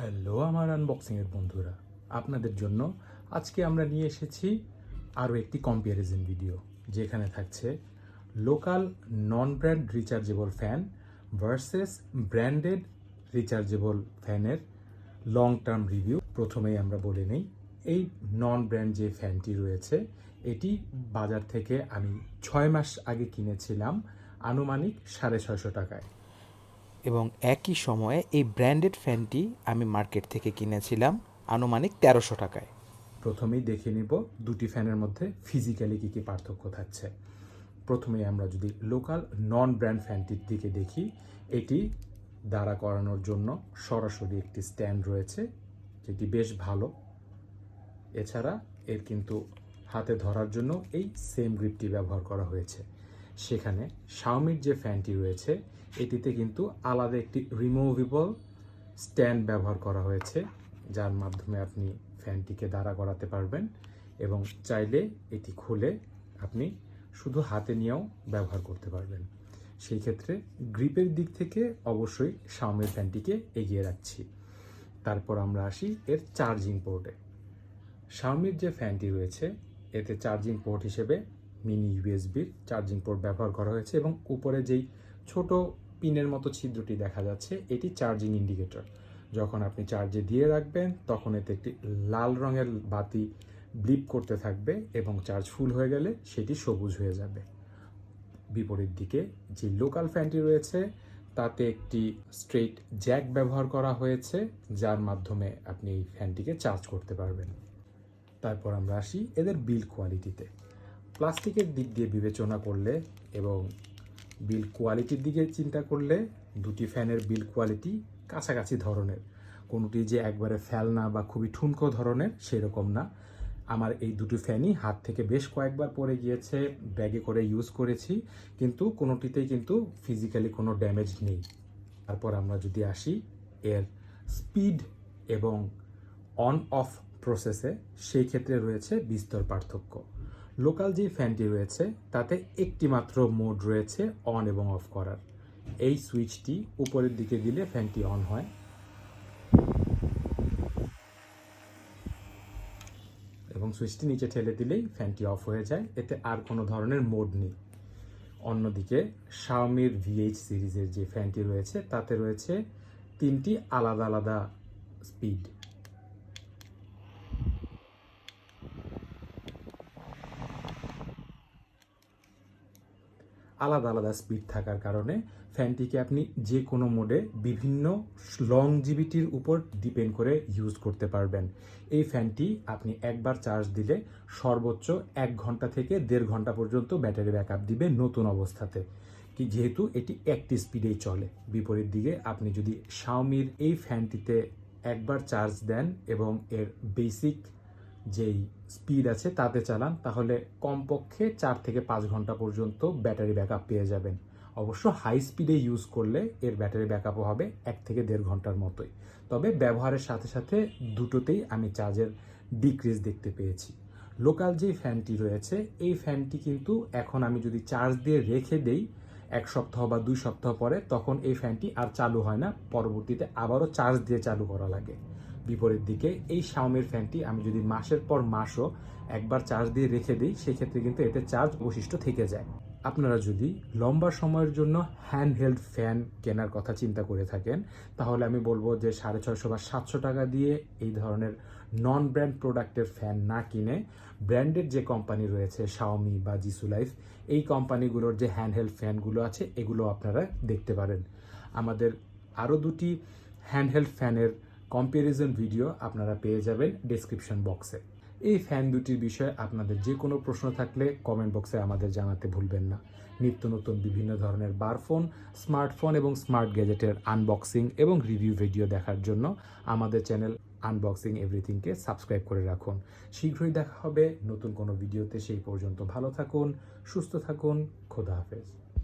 Hello, আমার আনবক্সিংয়ের বন্ধুরা। আপনাদের জন্য আজকে আমরা নিয়ে এসেছি আরও একটি কম্প্যারিজন ভিডিও যেখানে থাকছে local non brand rechargeable fan versus branded rechargeable ফ্যানের লং টার্ম রিভিউ প্রথমেই আমরা বলে নেই, এই নন ব্র্যান্ড যে ফ্যানটি রয়েছে, এটি বাজার থেকে আমি ছয় মাস আগে কিনেছিলাম, আনুমানিক সাড়ে ছয়শো টাকায়। এবং একই সময়ে এই ব্র্যান্ডেড ফ্যানটি আমি মার্কেট থেকে কিনেছিলাম আনুমানিক তেরোশো টাকায়। প্রথমেই দেখে নিব দুটি ফ্যানের মধ্যে ফিজিক্যালি কী কী পার্থক্য থাকছে। প্রথমেই আমরা যদি লোকাল নন ব্র্যান্ড ফ্যানটির দিকে দেখি, এটি দাঁড়া করানোর জন্য সরাসরি একটি স্ট্যান্ড রয়েছে, যেটি বেশ ভালো। এছাড়া এর কিন্তু হাতে ধরার জন্য এই সেম গ্রিপটি ব্যবহার করা হয়েছে। সেখানে শাওমির যে ফ্যানটি রয়েছে এটিতে কিন্তু আলাদা একটি রিমুভেবল স্ট্যান্ড ব্যবহার করা হয়েছে, যার মাধ্যমে আপনি ফ্যানটিকে দাঁড়া করাতে পারবেন এবং চাইলে এটি খুলে আপনি শুধু হাতে নিয়েও ব্যবহার করতে পারবেন। সেই ক্ষেত্রে গ্রিপের দিক থেকে অবশ্যই সামনের ফ্যানটিকে এগিয়ে রাখছি। তারপর আমরা আসি এর চার্জিং পোর্টে শাওমির যে ফ্যানটি রয়েছে, এতে চার্জিং পোর্ট হিসেবে মিনি ইউএসবির চার্জিং পোর্ট ব্যবহার করা হয়েছে এবং উপরে যেই ছোট পিনের মতো ছিদ্রটি দেখা যাচ্ছে, এটি চার্জিং ইন্ডিকেটর। যখন আপনি চার্জে দিয়ে রাখবেন, তখন এতে একটি লাল রঙের বাতি ব্লিপ করতে থাকবে এবং চার্জ ফুল হয়ে গেলে সেটি সবুজ হয়ে যাবে। বিপরীত দিকে যে লোকাল ফ্যানটি রয়েছে, তাতে একটি স্ট্রেট জ্যাক ব্যবহার করা হয়েছে, যার মাধ্যমে আপনি এই ফ্যানটিকে চার্জ করতে পারবেন। তারপর আমরা আসি এদের বিল কোয়ালিটিতে। প্লাস্টিকের দিক দিয়ে বিবেচনা করলে এবং বিল কোয়ালিটির দিকে চিন্তা করলে দুটি ফ্যানের বিল কোয়ালিটি কাছাকাছি ধরনের। কোনোটি যে একবারে ফেলনা বা খুবই ঠুনকো ধরনের, সেরকম না। আমার এই দুটি ফ্যানই হাত থেকে বেশ কয়েকবার পরে গিয়েছে, ব্যাগে করে ইউজ করেছি, কিন্তু কোনোটিতেই কিন্তু ফিজিক্যালি কোনো ড্যামেজ নেই। তারপর আমরা যদি আসি এর স্পিড এবং অন অফ প্রসেসে, সেই ক্ষেত্রে রয়েছে বিস্তর পার্থক্য। লোকাল যে ফ্যানটি রয়েছে, তাতে একটি মাত্র মোড রয়েছে অন এবং অফ করার। এই সুইচটি উপরের দিকে দিলে ফ্যানটি অন হয়। এবং সুইচটি নিচে ঠেলে দিলেই ফ্যানটি অফ হয়ে যায়। এতে আর কোনো ধরনের মোড নেই। অন্যদিকে, শাওমির ভিএইচ সিরিজের যে ফ্যানটি রয়েছে, তাতে রয়েছে তিনটি আলাদা আলাদা স্পিড। আলাদা আলাদা স্পিড থাকার কারণে ফ্যানটিকে আপনি যে কোনো মোডে বিভিন্ন লং জিবিটির উপর ডিপেন্ড করে ইউজ করতে পারবেন। এই ফ্যানটি আপনি একবার চার্জ দিলে সর্বোচ্চ এক ঘণ্টা থেকে দেড় ঘণ্টা পর্যন্ত ব্যাটারি ব্যাকআপ দিবে নতুন অবস্থাতে। কি যেহেতু এটি একটি স্পিডেই চলে। বিপরীত দিকে আপনি যদি শাওমির এই ফ্যানটিতে একবার চার্জ দেন এবং এর বেসিক যেই স্পিড আছে তাতে চালান, তাহলে কমপক্ষে চার থেকে পাঁচ ঘণ্টা পর্যন্ত ব্যাটারি ব্যাকআপ পেয়ে যাবেন। অবশ্য হাই স্পিডে ইউজ করলে এর ব্যাটারি ব্যাকআপও হবে এক থেকে দেড় ঘণ্টার মতোই। তবে ব্যবহারের সাথে সাথে দুটোতেই আমি চার্জের ডিক্রিজ দেখতে পেয়েছি। লোকাল যে ফ্যানটি রয়েছে, এই ফ্যানটি কিন্তু এখন আমি যদি চার্জ দিয়ে রেখে দেই, এক সপ্তাহ বা দুই সপ্তাহ পরে, তখন এই ফ্যানটি আর চালু হয় না। পরবর্তীতে আবারও চার্জ দিয়ে চালু করা লাগে। বিপরীত দিকে, এই শাওমির ফ্যানটি আমি যদি মাসের পর মাসও একবার চার্জ দিয়ে রেখে দিই, সেক্ষেত্রে কিন্তু এতে চার্জ বৈশিষ্ট্য থেকে যায়। আপনারা যদি লম্বা সময়ের জন্য হ্যান্ড হেল্ড ফ্যান কেনার কথা চিন্তা করে থাকেন, তাহলে আমি বলব যে সাড়ে ছয়শো বা সাতশো টাকা দিয়ে এই ধরনের নন ব্র্যান্ড প্রোডাক্টের ফ্যান না কিনে ব্র্যান্ডেড যে কোম্পানি রয়েছে শাওমি বা জিসু লাইফ এই কোম্পানিগুলোর যে হ্যান্ড হেল্ড ফ্যানগুলো আছে, এগুলো আপনারা দেখতে পারেন। আমাদের আরও দুটি হ্যান্ড হেল্ড ফ্যানের কম্প্যারিজন ভিডিও আপনারা পেয়ে যাবেন ডেসক্রিপশন বক্সে এই ফ্যান দুটির বিষয়ে আপনাদের যে কোনো প্রশ্ন থাকলে কমেন্ট বক্সে আমাদের জানাতে ভুলবেন না। নিত্য নতুন বিভিন্ন ধরনের বারফোন স্মার্টফোন এবং স্মার্ট গ্যাজেটের আনবক্সিং এবং রিভিউ ভিডিও দেখার জন্য আমাদের চ্যানেল আনবক্সিং এভরিথিংকে সাবস্ক্রাইব করে রাখুন। শীঘ্রই দেখা হবে নতুন কোনো ভিডিওতে সেই পর্যন্ত ভালো থাকুন, সুস্থ থাকুন, খোদা হাফেজ।